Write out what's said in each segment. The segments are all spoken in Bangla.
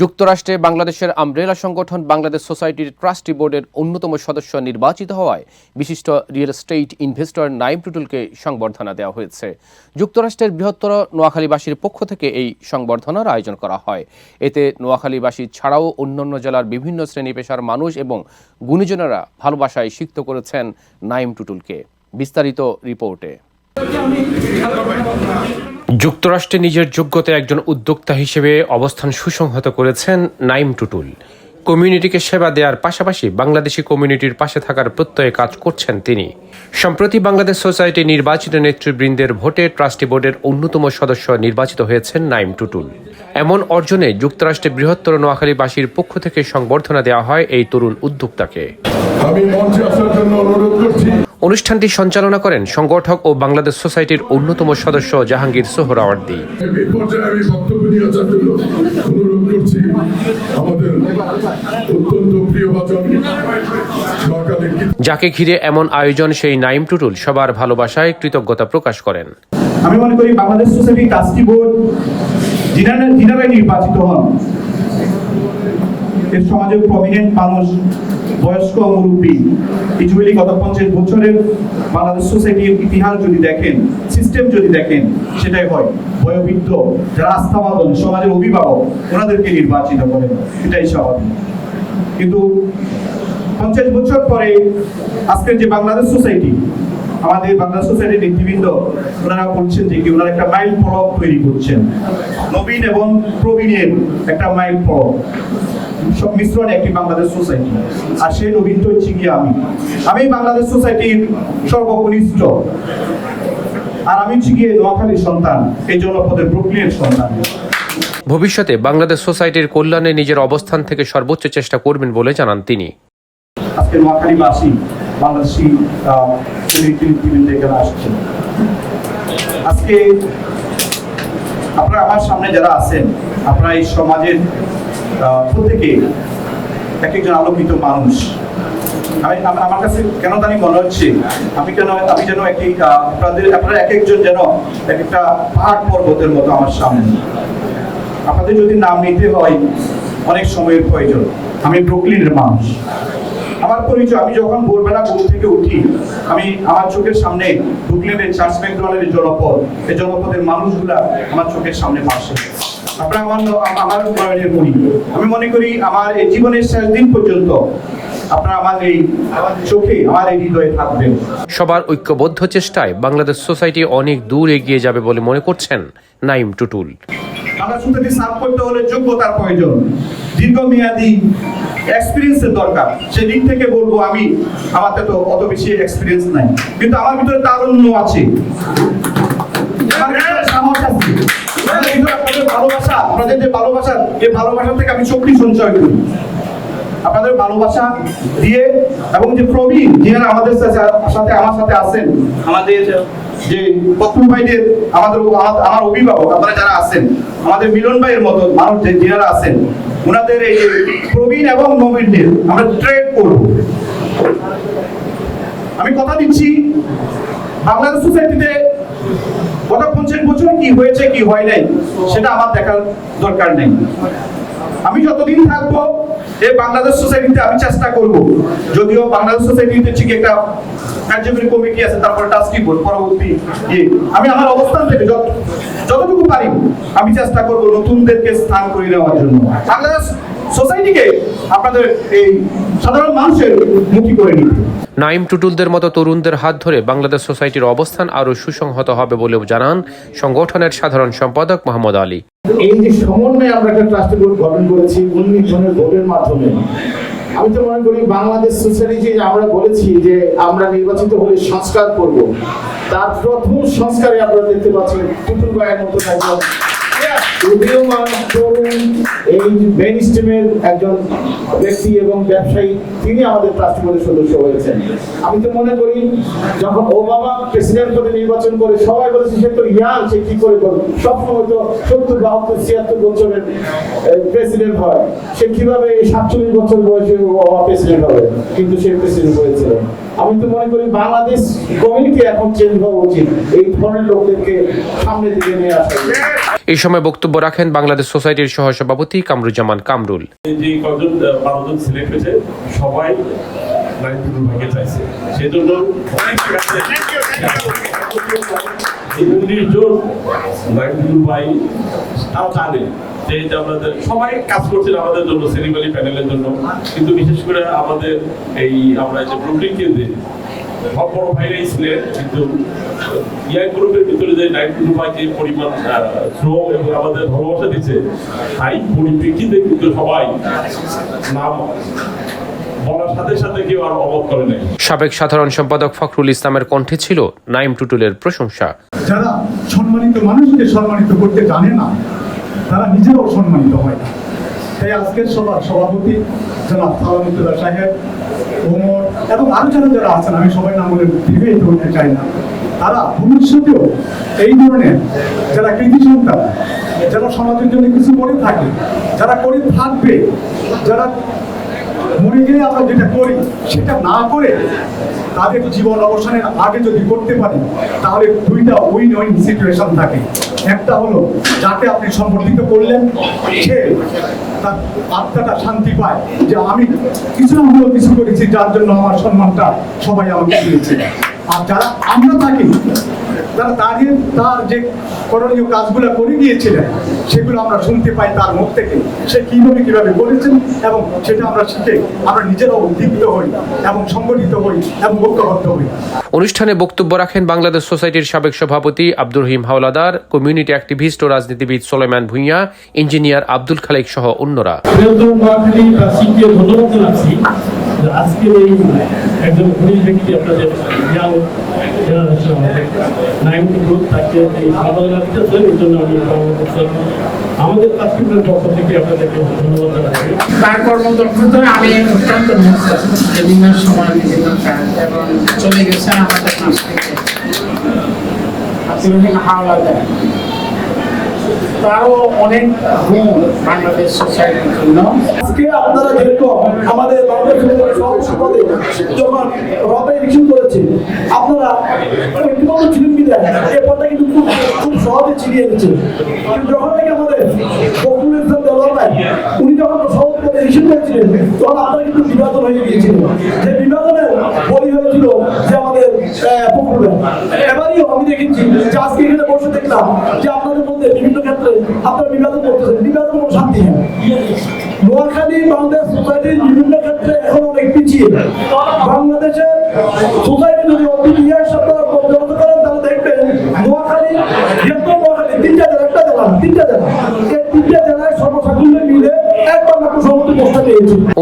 যুক্তরাষ্ট্রে বাংলাদেশের আমব্রেলা সংগঠন বাংলাদেশ সোসাইটির ট্রাস্টি বোর্ডের অন্যতম সদস্য নির্বাচিত হওয়ায় বিশিষ্ট রিয়েল এস্টেট ইনভেস্টর নাইম টুটুলকে সংবর্ধনা দেওয়া হয়েছে। যুক্তরাষ্ট্রের বৃহত্তর নোয়াখালীবাসীর পক্ষ থেকে এই সংবর্ধনার আয়োজন করা হয়। এতে নোয়াখালীবাসী ছাড়াও অন্যান্য জেলার বিভিন্ন শ্রেণি পেশার মানুষ এবং গুণীজনেরা ভালোবাসায় সিক্ত করেছেন নাইম টুটুলকে। বিস্তারিত রিপোর্টে। যুক্তরাষ্ট্রে নিজের যোগ্যতা একজন উদ্যোক্তা হিসেবে অবস্থান সুসংহত করেছেন নাইম টুটুল। কমিউনিটিকে সেবা দেওয়ার পাশাপাশি বাংলাদেশি কমিউনিটির পাশে থাকার প্রত্যয়ে কাজ করছেন তিনি। সম্প্রতি বাংলাদেশ সোসাইটি নির্বাচিত নেতৃবৃন্দের ভোটে ট্রাস্টি বোর্ডের অন্যতম সদস্য নির্বাচিত হয়েছেন নাইম টুটুল। এমন অর্জনে যুক্তরাষ্ট্রে বৃহত্তর নোয়াখালীবাসীর পক্ষ থেকে সংবর্ধনা দেওয়া হয় এই তরুণ উদ্যোক্তাকে। অনুষ্ঠানটি সঞ্চালনা করেন সংগঠক ও বাংলাদেশ সোসাইটির অন্যতম সদস্য জাহাঙ্গীর সোহরাওয়ার্দী। যাকে ঘিরে এমন আয়োজন সেই নাইম টুটুল সবার ভালোবাসায় কৃতজ্ঞতা প্রকাশ করেন। আমি মনে করি বাংলাদেশ সোসাইটি ট্রাস্টি বোর্ড যিনারা যিনারা নির্বাচিত হন। এর সমাজের প্রমিনেন্ট মানুষ বয়স্ক মুরব্বী ইউজুয়ালি গত পঞ্চাশ বছরের বাংলাদেশ সোসাইটির ইতিহাস যদি দেখেন, সিস্টেম যদি দেখেন, সেটাই হয় বয়োবৃদ্ধ যারা আস্থাবাদন সমাজের অভিভাবক, ওনাদেরকে নির্বাচিত করেন। এটাই স্বাভাবিক। কিন্তু পঞ্চাশ বছর পরে আজকের যে বাংলাদেশ সোসাইটি, আমাদের বাংলাদেশ সোসাইটির নেতৃবৃন্দ, ওনারা বলছেন যে কি, ওনারা একটা মাইল ফলক তৈরি করছেন। নবীন এবং প্রবীণের একটা মাইল ফলক সব মিশ্রণে একটি বাংলাদেশ সোসাইটি আর সেই নবীনটা হচ্ছে গিয়ে আমি। আমি বাংলাদেশ সোসাইটির সর্বকনিষ্ঠ। আর আমি হচ্ছে গিয়ে নোয়াখালীর সন্তান এই জনপদের ব্রুকলিনের সন্তান। ভবিষ্যতে বাংলাদেশ সোসাইটির কল্যাণে নিজের অবস্থান থেকে সর্বোচ্চ চেষ্টা করবেন বলে জানান তিনি। আজকে নোয়াখালীবাসী বাংলাদেশি নেতৃবৃন্দ এখানে আসছেন। আজকে আপনারা আমার সামনে যারা আছেন আপনারা এই সমাজের প্রত্যেকে এক একজন আলোকিত মানুষ। আমি আমার কাছে কেন জানি মনে হচ্ছে আমি কেন আমি যেন আহ, আপনাদের আপনারা এক একজন যেন এক একটা পাহাড় পর্বতের মতো আমার সামনে। আপনাদের যদি নাম নিতে হয় অনেক সময়ের প্রয়োজন। আমি ব্রুকলিনের মানুষ। আমার পরিচয় আমি যখন ভোরবেলা ঘুম থেকে উঠি আমি আমার চোখের সামনে ব্রুকলিনের চার্চ ম্যাকডোনাল্ডের জনপদ এই জনপদের মানুষগুলা আমার চোখের সামনে ভাসে। আপনারা আমার উন্নয়নের আমি মনে করি আমার এই জীবনের শেষ দিন পর্যন্ত আপনারা আমার এই চোখে আমার এই হৃদয়ে থাকবেন। সবার ঐক্যবদ্ধ চেষ্টায় বাংলাদেশ সোসাইটি অনেক দূর এগিয়ে যাবে বলে মনে করছেন নাইম টুটুল। আমরা সার্ভ করতে হলে যোগ্যতার প্রয়োজন। দীর্ঘমেয়াদী এক্সপিরিয়েন্সের দরকার। সেদিক থেকে বলব আমি আমার তো অত বেশি এক্সপিরিয়েন্স নাই। কিন্তু আমার ভিতরে তারুণ্য আছে। আমার সাহস আছে। ভালোবাসা আপনাদের যে ভালোবাসা এই ভালোবাসা থেকে আমি শক্তি সঞ্চয় করি। আপনাদের ভালোবাসা দিয়ে এবং যে প্রবীণ যিনারা আমাদের সাথে- আমার সাথে আছেন আমাদের যে প্রথম ভাইদের আমাদের আমার- অভিভাবক আপনারা যারা আছেন আমাদের মিলন ভাইয়ের মতো মানুষ যে যিনারা আছেন ওনাদের এই যে প্রবীণ এবং নবীনদের আমরা ট্রেড করব। আমি কথা দিচ্ছি বাংলাদেশ সোসাইটিতে গত কি হয়েছে, কি হয় নাই, সেটা আমার দেখার দরকার নেই। আমি যতদিন থাকব এই বাংলাদেশ সোসাইটিতে আমি চেষ্টা করব। যদিও বাংলাদেশ সোসাইটিতে ঠিক একটা কার্যকরী কমিটি আছে, তারপর ট্রাস্টি বোর্ড পরবর্তী ইয়ে। আমি আমার অবস্থান থেকে যত যতটুকু পারি, আমি চেষ্টা করব নতুনদেরকে স্থান করে নেওয়ার জন্য। বাংলাদেশ সোসাইটিকে আপনাদের এই সাধারণ মানুষের মুখী করে নিতে। নাইম টুটুলদের মতো তরুণদের হাত ধরে বাংলাদেশ সোসাইটির অবস্থান আরও সুসংহত হবে বলেও জানান সংগঠনের সাধারণ সম্পাদক মোহাম্মদ আলী। এই যে সমন্বয়ে আমরা একটা ট্রাস্টি বোর্ড গঠন করেছি উনিশ জনের ভোটের মাধ্যমে। আমি তো মনে করি বাংলাদেশ সোসাইটি যে আমরা বলেছি যে আমরা নির্বাচিত হলে সংস্কার করব তার প্রথম সংস্কারে আপনারা দেখতে পাচ্ছেন টুটুল ভাইয়ের মতো নির্বাচন করে, সবাই বলেছে সে তো ইয়াং, সে কি করে করবে? সবসময় তো সত্তর, বাহাত্তর, ছিয়াত্তর বছরের প্রেসিডেন্ট হয়। সে কীভাবে সাতচল্লিশ বছর বয়সে ওবামা প্রেসিডেন্ট হবে? কিন্তু সে প্রেসিডেন্ট হয়েছিল আমি তো মনে করি, বাংলাদেশ কমিউনিটি এখন চেঞ্জ হওয়া উচিত। এই ধরনের লোকদেরকে সামনের দিকে নিয়ে আসা। এই সময় বক্তব্য রাখেন বাংলাদেশ সোসাইটির সহসভাপতি কামরুজ্জামান কামরুল। আমাদের সবাই কাজ করছেন আমাদের জন্য প্যানেলের জন্য। কিন্তু বিশেষ করে আমাদের এই, আমরা যে কেন্দ্রে সব বড় ভাইরাই ছিলেন কিন্তু ইয়াং গ্রুপের ভিতরে যে নাইনটি টু ভাই যে পরিমাণ শ্রম এবং আমাদের ভালোবাসা দিচ্ছে তাই পরিপ্রেক্ষিতে কিন্তু সবাই নাম বলার সাথে সাথে কেউ আর অবধ করে নাই। সাবেক সাধারণ সম্পাদক ফখরুল ইসলামের কণ্ঠে ছিল নাইম টুটুলের প্রশংসা। যারা সম্মানিত মানুষকে সম্মানিত করতে জানে না তারা নিজেরাও সম্মানিত হয় না। তাই আজকের সভার সভাপতি জনাব সালামুদ্দুল্লাহ সাহেব ওমর এবং আরও যারা যারা আছেন, আমি সবাই নাম বলে দীর্ঘায়িত করতে চাই না। তারা ভবিষ্যতেও এই ধরনের যারা কৃতি সন্তান যারা সমাজের জন্য কিছু করে থাকে, যারা করে থাকবে, যারা মরে গেলে আমরা যেটা করি, সেটা না করে তাদের জীবন অবসানের আগে যদি করতে পারি তাহলে দুইটা উইন উইন সিচুয়েশন থাকে। একটা হলো যাতে আপনি সম্বর্ধিত করলেন, সে তার আত্মাটা শান্তি পায় যে আমি কিছু না হলেও কিছু করেছি, যার জন্য আমার সম্মানটা সবাই আমাকে দিয়েছে। আর যারা আমরা থাকি যারা তাদের তার যে করণীয় কাজগুলো করে গিয়েছিলেন সেগুলো আমরা শুনতে পাই তার মুখ থেকে। সে কীভাবে কীভাবে করেছেন এবং সেটা আমরা শিখে আমরা নিজেরাও উদ্দীপ্ত হই এবং সংগঠিত হই এবং ঐক্যবদ্ধ হই। অনুষ্ঠানে বক্তব্য রাখেন বাংলাদেশ সোসাইটির সাবেক সভাপতি আব্দুর রহিম হাওলাদার কমিউনিটি অ্যাক্টিভিস্ট ও রাজনীতিবিদ সোলেমান ভুঁইয়া ইঞ্জিনিয়ার আব্দুল খালেক সহ অন্যরা। আজকের এই একজন ঘনিষ্ঠ ব্যক্তি আপনাদের নাইনটি গ্রুপ তাকে এই সাধারণ দিতেছেন এই জন্য আমি আমাদের কাশ্মীরের পক্ষ থেকে আপনাদেরকে ধন্যবাদ জানাচ্ছি। তার কর্মদক্ষতা আমি অত্যন্ত মুক্ত বিভিন্ন সময় বিভিন্ন কাজ এবং চলে গেছেন আমাদের মাছ থেকে। হাওলাদার তারও অনেক গুণ বাংলাদেশ সোসাইটির জন্য। আজকে আপনারা যেরকম আমাদের সম্পদে যখন রবে ইস্যু করেছে, আপনারা ব্যক্তিগত ছিলেন বিদায় এই পদটা কিন্তু খুব খুব সহজে চিনিয়ে নিচ্ছে যখন থেকে আমাদের ফখরুল ইসলাম উনি যখন সহজ পদে ইস্যু করেছিলেন, তখন আপনারা কিন্তু বিভাজন হয়ে গিয়েছিলেন। যে বিভাজনের বলি হয়েছিল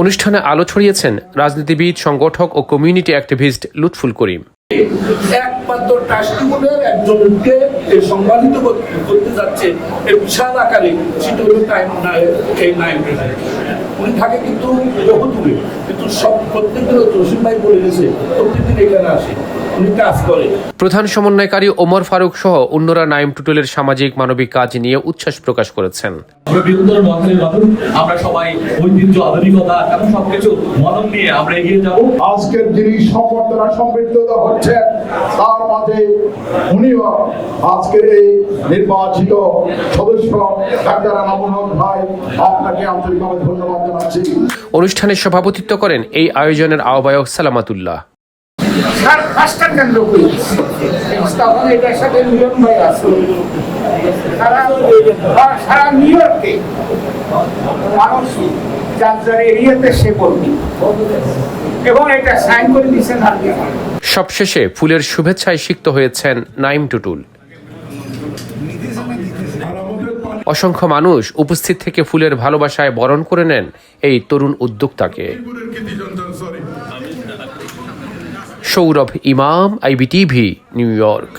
অনুষ্ঠানে আলো ছড়িয়েছেন রাজনীতিবিদ সংগঠক ও কমিউনিটি অ্যাক্টিভিস্ট লুৎফুল করিম। একমাত্র ট্রাস্টিবোর্ডের একজনকে সম্মানিত করতে যাচ্ছে এই বিশাল আকারে সেটা হলো টাইম এই নাইন উনি থাকে কিন্তু বহু দূরে কিন্তু সব প্রত্যেকদিন জসিম ভাই বলে গেছে প্রত্যেকদিন এখানে আসে। প্রধান সমন্বয়কারী ওমর ফারুক সহ অন্যরা নাইম টুটুলের সামাজিক মানবিক কাজ নিয়ে উচ্ছ্বাস প্রকাশ করেছেন। আমরা সবাই ঐতিহ্য আধুনিকতা এবং সবকিছু মনন নিয়ে আমরা এগিয়ে যাব। আজকের যিনি সম্বর্ধনা সম্বৃদ্ধ হচ্ছেন তার মাঝে উনিও আজকের এই নির্বাচিত সদস্য ডাক্তার আনামুল ভাই আপনাকে আন্তরিকভাবে ধন্যবাদ জানাচ্ছি। অনুষ্ঠানে সভাপতিত্ব করেন এই আয়োজনের আহ্বায়ক সালামাতুল্লাহ। তার পাঁচটা কেন্দ্র করি তখন এটার সাথে মিলন ভাই আছে। সারা সারা নিউ ইয়র্কে মানুষ যার যার এরিয়াতে সে কর্মী। এবং এটা সাইন করে দিচ্ছেন সবশেষে ফুলের শুভেচ্ছায় সিক্ত হয়েছেন নাইম টুটুল। অসংখ্য মানুষ উপস্থিত থেকে ফুলের ভালোবাসায় বরণ করে নেন এই তরুণ উদ্যোক্তাকে পরিবারের কৃতি সন্তান সরি সৌরভ ইমাম আইবিটিভি নিউ ইয়র্ক।